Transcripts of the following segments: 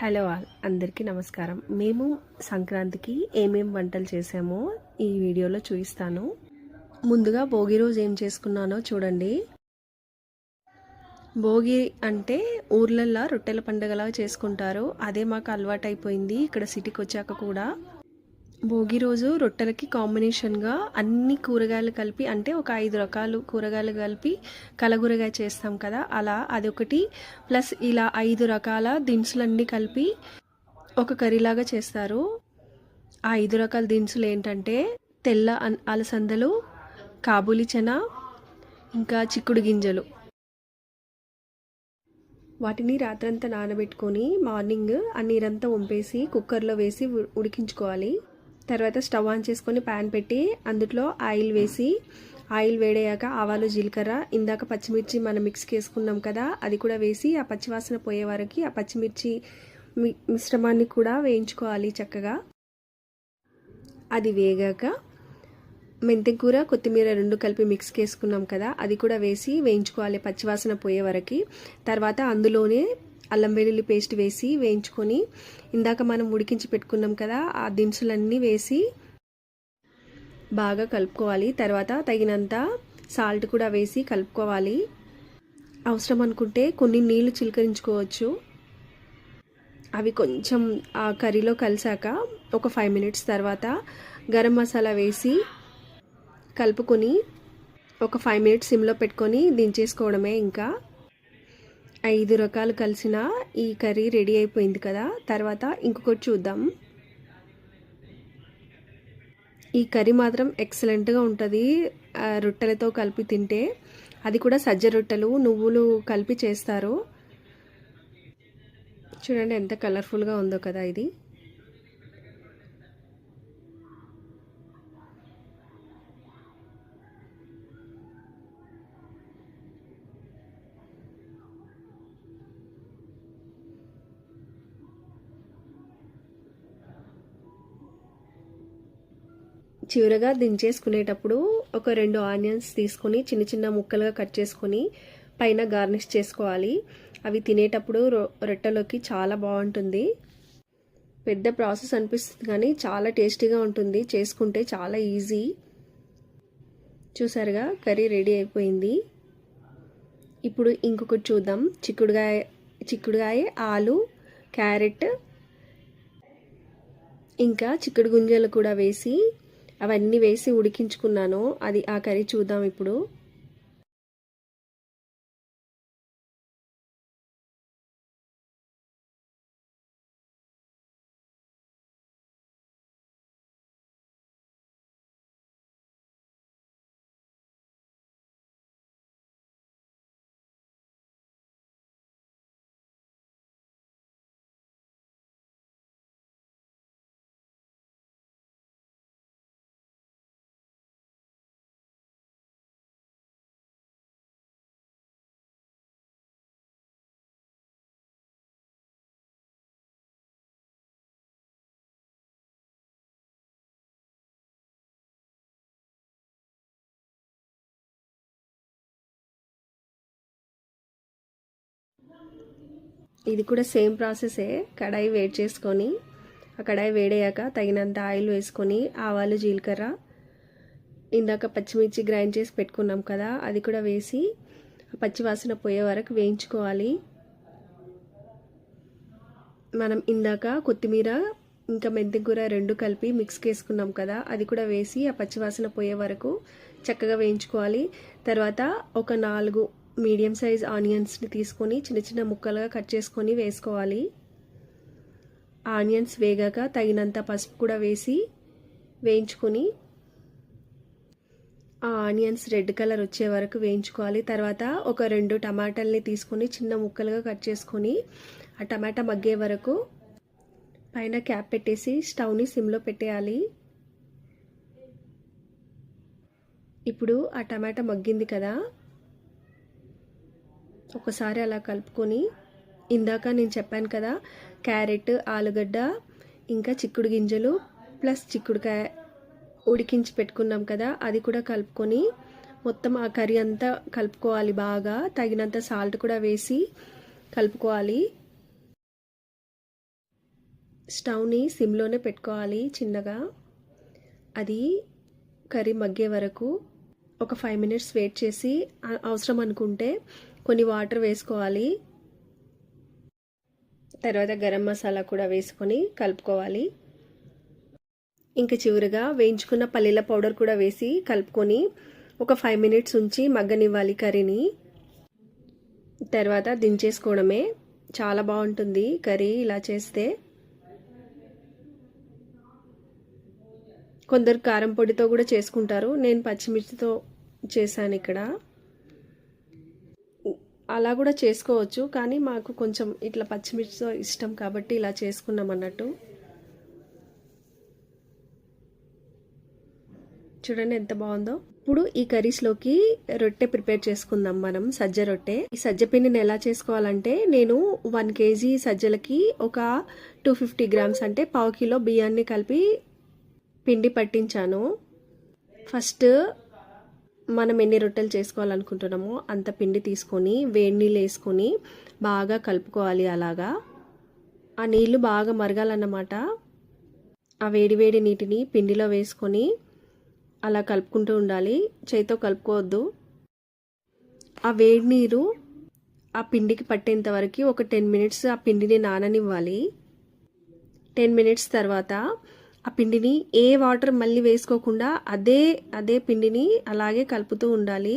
Hello all అందరికీ నమస్కారం. మేము సంక్రాంతికి ఏమేం వంటలు చేసామో ఈ వీడియోలో చూపిస్తాను. ముందుగా భోగి రోజు ఏం చేసుకున్నానో చూడండి. భోగి అంటే ఊర్లల్లో రొట్టెల పండుగలా చేసుకుంటారు. అదే మాకు అలవాటు అయిపోయింది ఇక్కడ సిటీకి వచ్చాక కూడా భోగి రోజు రొట్టెలకి కాంబినేషన్గా అన్ని కూరగాయలు కలిపి అంటే ఒక ఐదు రకాలు కూరగాయలు కలిపి కలగూరగాయ చేస్తాం కదా అలా అదొకటి. ప్లస్ ఇలా ఐదు రకాల దినుసులన్నీ కలిపి ఒక కర్రీలాగా చేస్తారు. ఆ ఐదు రకాల దినుసులు ఏంటంటే తెల్ల అన్- అలసందలు కాబూలి చెన ఇంకా చిక్కుడు గింజలు. వాటిని రాత్రంతా నానబెట్టుకొని మార్నింగ్ ఆ నీరంతా వంపేసి కుక్కర్లో వేసి ఉ- ఉడికించుకోవాలి. తర్వాత స్టవ్ ఆన్ చేసుకొని ప్యాన్ పెట్టి అందులో ఆయిల్ వేసి ఆయిల్ వేడయ్యాక ఆవాలు జీలకర్ర ఇందాక పచ్చిమిర్చి మనం మిక్స్ చేసుకున్నాం కదా అది కూడా వేసి ఆ పచ్చివాసన పోయే వరకు ఆ పచ్చిమిర్చి మిశ్రమాన్ని కూడా వేయించుకోవాలి చక్కగా. అది వేగాక మెంతికూర కొత్తిమీర రెండు కలిపి మిక్స్ చేసుకున్నాం కదా అది కూడా వేసి వేయించుకోవాలి పచ్చివాసన పోయే వరకు. తర్వాత అందులోనే అల్లం వెల్లుల్లి పేస్ట్ వేసి వేయించుకొని ఇందాక మనం ఉడికించి పెట్టుకున్నాం కదా ఆ దినుసులన్నీ వేసి బాగా కలుపుకోవాలి. తర్వాత తగినంత సాల్ట్ కూడా వేసి కలుపుకోవాలి. అవసరం అనుకుంటే కొన్ని నీళ్ళు చిలకరించుకోవచ్చు. అవి కొంచెం ఆ కర్రీలో కలిసాక ఒక ఫైవ్ మినిట్స్ తర్వాత గరం మసాలా వేసి కలుపుకొని ఒక ఫైవ్ మినిట్స్ సిమ్లో పెట్టుకొని దించేసుకోవడమే ఇంకా. ఐదు రకాలు కలిసిన ఈ కర్రీ రెడీ అయిపోయింది కదా. తర్వాత ఇంకొకటి చూద్దాం. ఈ కర్రీ మాత్రం ఎక్సలెంట్గా ఉంటుంది. ఆ, రొట్టెలతో కలిపి తింటే అది కూడా సజ్జ రొట్టెలు నువ్వులు కలిపి చేస్తారు. చూడండి ఎంత కలర్ఫుల్గా ఉందో కదా ఇది. చివరగా దించేసుకునేటప్పుడు ఒక రెండు ఆనియన్స్ తీసుకొని చిన్న చిన్న ముక్కలుగా కట్ చేసుకొని పైన గార్నిష్ చేసుకోవాలి. అవి తినేటప్పుడు రొ- రొట్టెలోకి చాలా బాగుంటుంది. పెద్ద ప్రాసెస్ అనిపిస్తుంది కానీ చాలా టేస్టీగా ఉంటుంది. చేసుకుంటే చాలా ఈజీ. చూసారుగా? కర్రీ రెడీ అయిపోయింది. ఇప్పుడు ఇంకొకటి చూద్దాం. చిక్కుడుగాయ చిక్కుడుగాయ ఆలు క్యారెట్ ఇంకా చిక్కుడు గుంజలు కూడా వేసి అవన్నీ వేసి ఉడికించుకున్నాను. అది ఆ కర్రీ చూద్దాం ఇప్పుడు. ఇది కూడా సేమ్ ప్రాసెసే. కడాయి వేడి చేసుకొని ఆ కడాయి వేడయ్యాక తగినంత ఆయిల్ వేసుకొని ఆవాలు జీలకర్ర ఇందాక పచ్చిమిర్చి గ్రైండ్ చేసి పెట్టుకున్నాం కదా అది కూడా వేసి ఆ పోయే వరకు వేయించుకోవాలి. మనం ఇందాక కొత్తిమీర ఇంకా మెంతికూర రెండు కలిపి మిక్స్ చేసుకున్నాం కదా అది కూడా వేసి ఆ పచ్చివాసన పోయే వరకు చక్కగా వేయించుకోవాలి. తర్వాత ఒక నాలుగు మీడియం సైజ్ ఆనియన్స్ని తీసుకొని చిన్న చిన్న ముక్కలుగా కట్ చేసుకొని వేసుకోవాలి. ఆనియన్స్ వేగాక తగినంత పసుపు కూడా వేసి వేయించుకొని ఆ ఆనియన్స్ రెడ్ కలర్ వచ్చే వరకు వేయించుకోవాలి. తర్వాత ఒక రెండు టమాటాలని తీసుకొని చిన్న ముక్కలుగా కట్ చేసుకొని ఆ టమాటా మగ్గే వరకు పైన క్యాప్ పెట్టేసి స్టవ్ని సిమ్లో పెట్టేయాలి. ఇప్పుడు ఆ టమాటా మగ్గింది కదా. ఒకసారి అలా కలుపుకొని ఇందాక నేను చెప్పాను కదా క్యారెట్ ఆలుగడ్డ ఇంకా చిక్కుడు గింజలు ప్లస్ చిక్కుడుకాయ ఉడికించి పెట్టుకున్నాం కదా అది కూడా కలుపుకొని మొత్తం ఆ కర్రీ అంతా కలుపుకోవాలి బాగా తగినంత సాల్ట్ కూడా వేసి కలుపుకోవాలి. స్టవ్ని సిమ్లోనే పెట్టుకోవాలి చిన్నగా. అది కర్రీ మగ్గే వరకు ఒక ఫైవ్ మినిట్స్ వెయిట్ చేసి అవసరం అనుకుంటే కొన్ని వాటర్ వేసుకోవాలి. తర్వాత గరం మసాలా కూడా వేసుకొని కలుపుకోవాలి. ఇంకా చివరిగా వేయించుకున్న పల్లీల పౌడర్ కూడా వేసి కలుపుకొని ఒక ఫైవ్ మినిట్స్ ఉంచి మగ్గనివ్వాలి కర్రీని. తర్వాత దించేసుకోవడమే. చాలా బాగుంటుంది కర్రీ ఇలా చేస్తే. కొందరు కారం పొడితో కూడా చేసుకుంటారు. నేను పచ్చిమిర్చితో చేశాను ఇక్కడ. అలా కూడా చేసుకోవచ్చు కానీ మాకు కొంచెం ఇట్లా పచ్చిమిర్చితో ఇష్టం కాబట్టి ఇలా చేసుకున్నాం అన్నట్టు. చూడండి ఎంత బాగుందో. ఇప్పుడు ఈ కర్రీస్లోకి రొట్టె ప్రిపేర్ చేసుకుందాం మనం సజ్జ రొట్టె. ఈ సజ్జ పిండిని ఎలా చేసుకోవాలంటే నేను వన్ కేజీ సజ్జలకి ఒక టూ ఫిఫ్టీ గ్రామ్స్ అంటే పావు కిలో బియ్యాన్ని కలిపి పిండి పట్టించాను. ఫస్ట్ మనం ఎన్ని రొట్టెలు చేసుకోవాలనుకుంటున్నామో అంత పిండి తీసుకొని వేడి నీళ్ళు వేసుకొని బాగా కలుపుకోవాలి అలాగా. ఆ నీళ్ళు బాగా మరగాలన్నమాట. ఆ వేడి వేడి నీటిని పిండిలో వేసుకొని అలా కలుపుకుంటూ ఉండాలి. చేతితో కలుపుకోవద్దు. ఆ వేడి నీరు ఆ పిండికి పట్టేంత వరకు ఒక టెన్ మినిట్స్ ఆ పిండిని నాననివ్వాలి. టెన్ మినిట్స్ తర్వాత ఆ పిండిని ఏ వాటర్ మళ్ళీ వేసుకోకుండా అదే అదే పిండిని అలాగే కలుపుతూ ఉండాలి.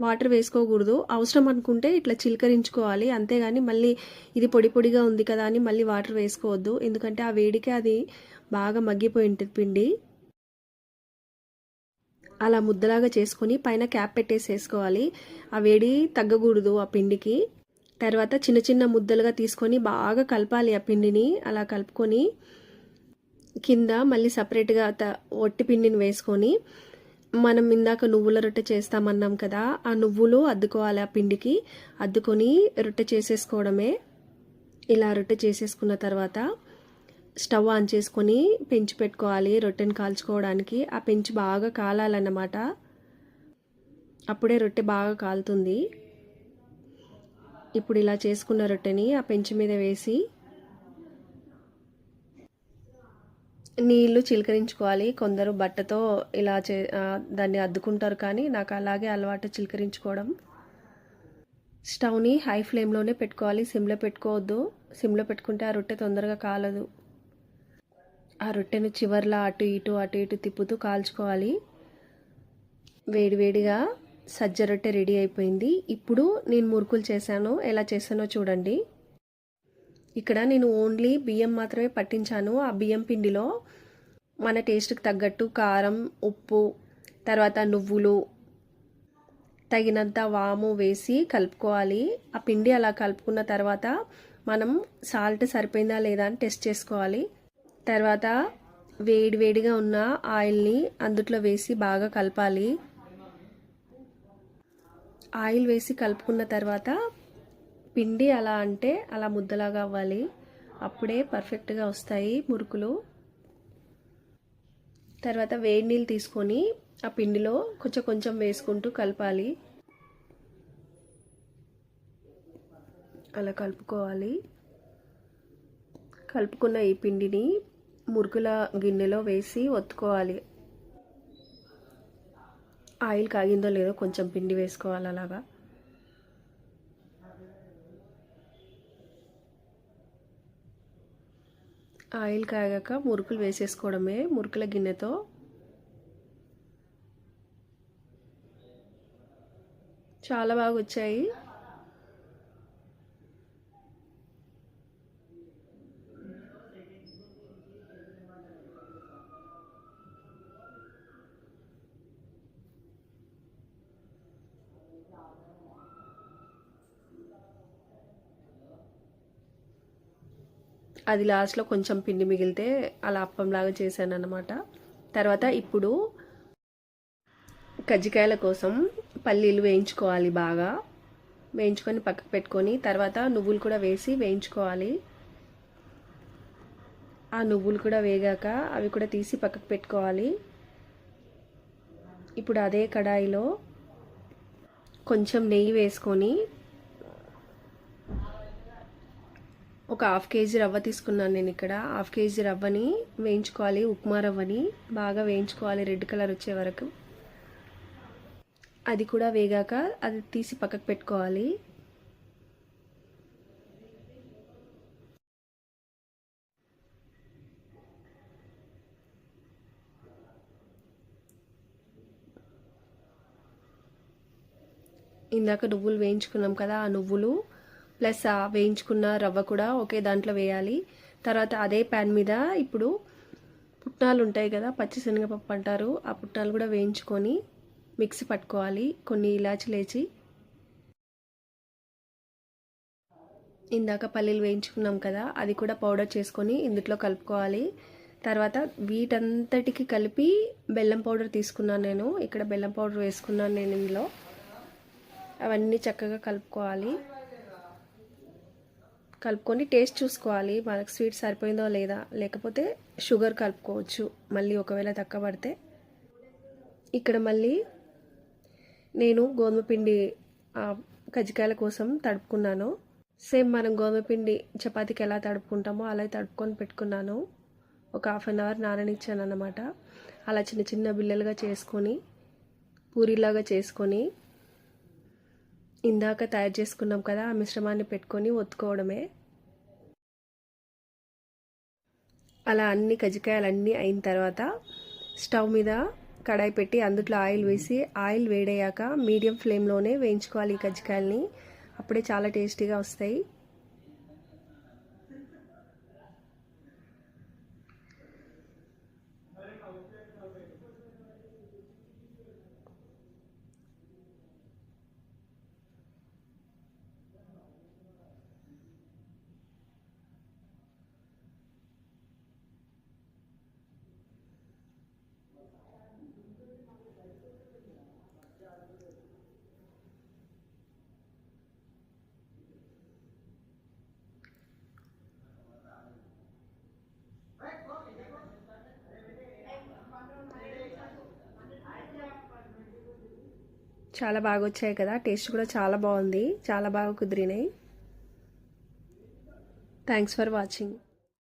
వాటర్ వేసుకోకూడదు. అవసరం అనుకుంటే ఇట్లా చిలకరించుకోవాలి. అంతేగాని మళ్ళీ ఇది పొడి పొడిగా ఉంది కదా అని మళ్ళీ వాటర్ వేసుకోవద్దు. ఎందుకంటే ఆ వేడికి అది బాగా మగ్గిపోయి ఉంటుంది పిండి. అలా ముద్దలాగా చేసుకొని పైన క్యాప్ పెట్టేసి వేసుకోవాలి. ఆ వేడి తగ్గకూడదు ఆ పిండికి. తర్వాత చిన్న చిన్న ముద్దలుగా తీసుకొని బాగా కలపాలి ఆ పిండిని. అలా కలుపుకొని కింద మళ్ళీ సపరేట్గా త ఒట్టి పిండిని వేసుకొని మనం ఇందాక నువ్వుల రొట్టె చేస్తామన్నాం కదా ఆ నువ్వులు అద్దుకోవాలి ఆ పిండికి. అద్దుకొని రొట్టె చేసేసుకోవడమే. ఇలా రొట్టె చేసేసుకున్న తర్వాత స్టవ్ ఆన్ చేసుకొని పెంచి పెట్టుకోవాలి రొట్టెని కాల్చుకోవడానికి. ఆ పెంచి బాగా కాలాలన్నమాట. అప్పుడే రొట్టె బాగా కాలుతుంది. ఇప్పుడు ఇలా చేసుకున్న రొట్టెని ఆ పెంచి మీద వేసి నీళ్ళు చిలకరించుకోవాలి. కొందరు బట్టతో ఇలా చే దాన్ని అద్దుకుంటారు కానీ నాకు అలాగే అలవాటు చిలకరించుకోవడం. స్టవ్ని హై ఫ్లేమ్లోనే పెట్టుకోవాలి. సిమ్లో పెట్టుకోవద్దు. సిమ్లో పెట్టుకుంటే ఆ రొట్టె తొందరగా కాలదు. ఆ రొట్టెను చివర్లా అటు ఇటు అటు ఇటు తిప్పుతూ కాల్చుకోవాలి. వేడివేడిగా సజ్జ రొట్టె రెడీ అయిపోయింది. ఇప్పుడు నేను మురుకులు చేశాను. ఎలా చేశానో చూడండి. ఇక్కడ నేను ఓన్లీ బియ్యం మాత్రమే పట్టించాను. ఆ బియ్యం పిండిలో మన టేస్ట్కి తగ్గట్టు కారం ఉప్పు తర్వాత నువ్వులు తగినంత వాము వేసి కలుపుకోవాలి. ఆ పిండి అలా కలుపుకున్న తర్వాత మనం సాల్ట్ సరిపోయిందా లేదా అని టెస్ట్ చేసుకోవాలి. తర్వాత వేడి వేడిగా ఉన్న ఆయిల్ని అందుట్లో వేసి బాగా కలపాలి. ఆయిల్ వేసి కలుపుకున్న తర్వాత పిండి అలా అంటే అలా ముద్దలాగా అవ్వాలి. అప్పుడే పర్ఫెక్ట్గా వస్తాయి మురుకులు. తర్వాత వేడి నీళ్ళు తీసుకొని ఆ పిండిలో కొంచెం కొంచెం వేసుకుంటూ కలపాలి. అలా కలుపుకోవాలి. కలుపుకున్న ఈ పిండిని మురుకుల గిన్నెలో వేసి ఒత్తుకోవాలి. ఆయిల్ కాగిందో లేదో కొంచెం పిండి వేసుకోవాలి అలాగా. ఆయిల్ కాగాక మురుకులు వేసేసుకోవడమే మురుకుల గిన్నెతో. చాలా బాగా వచ్చాయి అది లాస్ట్లో కొంచెం పిండి మిగిలితే అలా అప్పంలాగా చేశాను అనమాట తర్వాత ఇప్పుడు కజ్జికాయల కోసం పల్లీలు వేయించుకోవాలి బాగా. వేయించుకొని పక్కకు పెట్టుకొని తర్వాత నువ్వులు కూడా వేసి వేయించుకోవాలి. ఆ నువ్వులు కూడా వేగాక అవి కూడా తీసి పక్కకు పెట్టుకోవాలి. ఇప్పుడు అదే కడాయిలో కొంచెం నెయ్యి వేసుకొని ఒక హాఫ్ కేజీ రవ్వ తీసుకున్నాను నేను ఇక్కడ. హాఫ్ కేజీ రవ్వని వేయించుకోవాలి ఉప్మా రవ్వని. బాగా వేయించుకోవాలి రెడ్ కలర్ వచ్చే వరకు. అది కూడా వేగాక అది తీసి పక్కకు పెట్టుకోవాలి. ఇందాక నువ్వులు వేయించుకున్నాం కదా ఆ నువ్వులు ప్లస్ వేయించుకున్న రవ్వ కూడా ఒకే దాంట్లో వేయాలి. తర్వాత అదే ప్యాన్ మీద ఇప్పుడు పుట్నాలు ఉంటాయి కదా పచ్చిశనగపప్పు అంటారు. ఆ పుట్నాలు కూడా వేయించుకొని మిక్సీ పట్టుకోవాలి. కొన్ని ఇలాచీలు వేసి ఇందాక పల్లీలు వేయించుకున్నాం కదా అది కూడా పౌడర్ చేసుకొని ఇందులో కలుపుకోవాలి. తర్వాత వీటంతటికి కలిపి బెల్లం పౌడర్ తీసుకున్నాను నేను. ఇక్కడ బెల్లం పౌడర్ వేసుకున్నాను నేను ఇందులో. అవన్నీ చక్కగా కలుపుకోవాలి. కలుపుకొని టేస్ట్ చూసుకోవాలి. మనకు స్వీట్ సరిపోయిందో లేదా? లేకపోతే షుగర్ కలుపుకోవచ్చు. మళ్ళీ ఒకవేళ తక్కువ పడితే. ఇక్కడ మళ్ళీ నేను గోధుమ పిండి కజ్జికాయల కోసం తడుపుకున్నాను. సేమ్ మనం గోధుమ పిండి చపాతీకి ఎలా తడుపుకుంటామో అలా తడుపుకొని పెట్టుకున్నాను. ఒక హాఫ్ అన్ అవర్ నాననిచ్చాను అన్నమాట అలా చిన్న చిన్న బిల్లలుగా చేసుకొని పూరిలాగా చేసుకొని ఇందాక తయారు చేసుకున్నాం కదా ఆ మిశ్రమాన్ని పెట్టుకొని ఒత్తుకోవడమే. అలా అన్ని కజ్జికాయలు అన్నీ అయిన తర్వాత స్టవ్ మీద కడాయి పెట్టి అందుట్లో ఆయిల్ వేసి ఆయిల్ వేడయ్యాక మీడియం ఫ్లేమ్లోనే వేయించుకోవాలి ఈ కజ్జికాయలని. అప్పుడే చాలా టేస్టీగా వస్తాయి. చాలా బాగా వచ్చాయి కదా. టేస్ట్ కూడా చాలా బాగుంది. చాలా బాగా కుదిరినాయి. Thanks for watching